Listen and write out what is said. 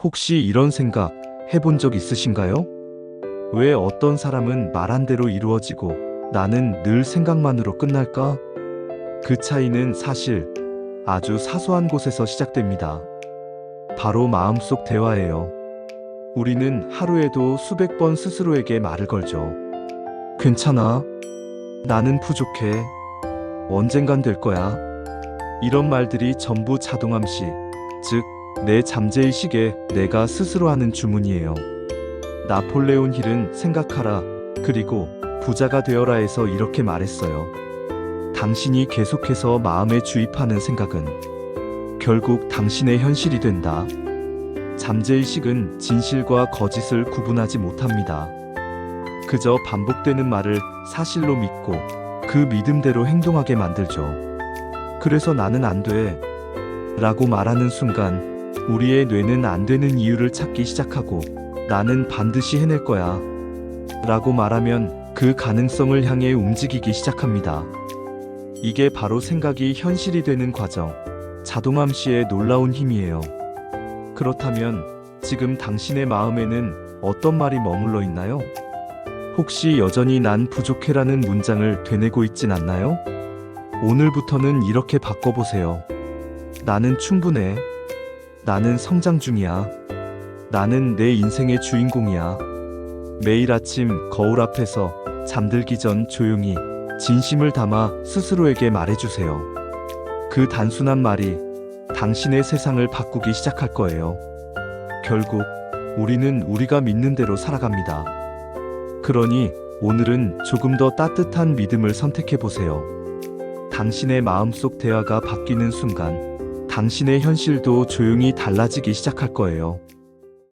혹시 이런 생각 해본 적 있으신가요? 왜 어떤 사람은 말한 대로 이루어지고 나는 늘 생각만으로 끝날까? 그 차이는 사실 아주 사소한 곳에서 시작됩니다. 바로 마음속 대화예요. 우리는 하루에도 수백 번 스스로에게 말을 걸죠. 괜찮아. 나는 부족해. 언젠간 될 거야. 이런 말들이 전부 자동암시, 즉, 내 잠재의식에 내가 스스로 하는 주문이에요. 나폴레온 힐은 생각하라, 그리고 부자가 되어라에서 이렇게 말했어요. 당신이 계속해서 마음에 주입하는 생각은 결국 당신의 현실이 된다. 잠재의식은 진실과 거짓을 구분하지 못합니다. 그저 반복되는 말을 사실로 믿고 그 믿음대로 행동하게 만들죠. 그래서 나는 안 돼. 라고 말하는 순간 우리의 뇌는 안 되는 이유를 찾기 시작하고 나는 반드시 해낼 거야. 라고 말하면 그 가능성을 향해 움직이기 시작합니다. 이게 바로 생각이 현실이 되는 과정, 자동암시의 놀라운 힘이에요. 그렇다면 지금 당신의 마음에는 어떤 말이 머물러 있나요? 혹시 여전히 난 부족해라는 문장을 되뇌고 있진 않나요? 오늘부터는 이렇게 바꿔보세요. 나는 충분해. 나는 성장 중이야. 나는 내 인생의 주인공이야. 매일 아침 거울 앞에서 잠들기 전 조용히 진심을 담아 스스로에게 말해주세요. 그 단순한 말이 당신의 세상을 바꾸기 시작할 거예요. 결국 우리는 우리가 믿는 대로 살아갑니다. 그러니 오늘은 조금 더 따뜻한 믿음을 선택해 보세요. 당신의 마음속 대화가 바뀌는 순간 당신의 현실도 조용히 달라지기 시작할 거예요.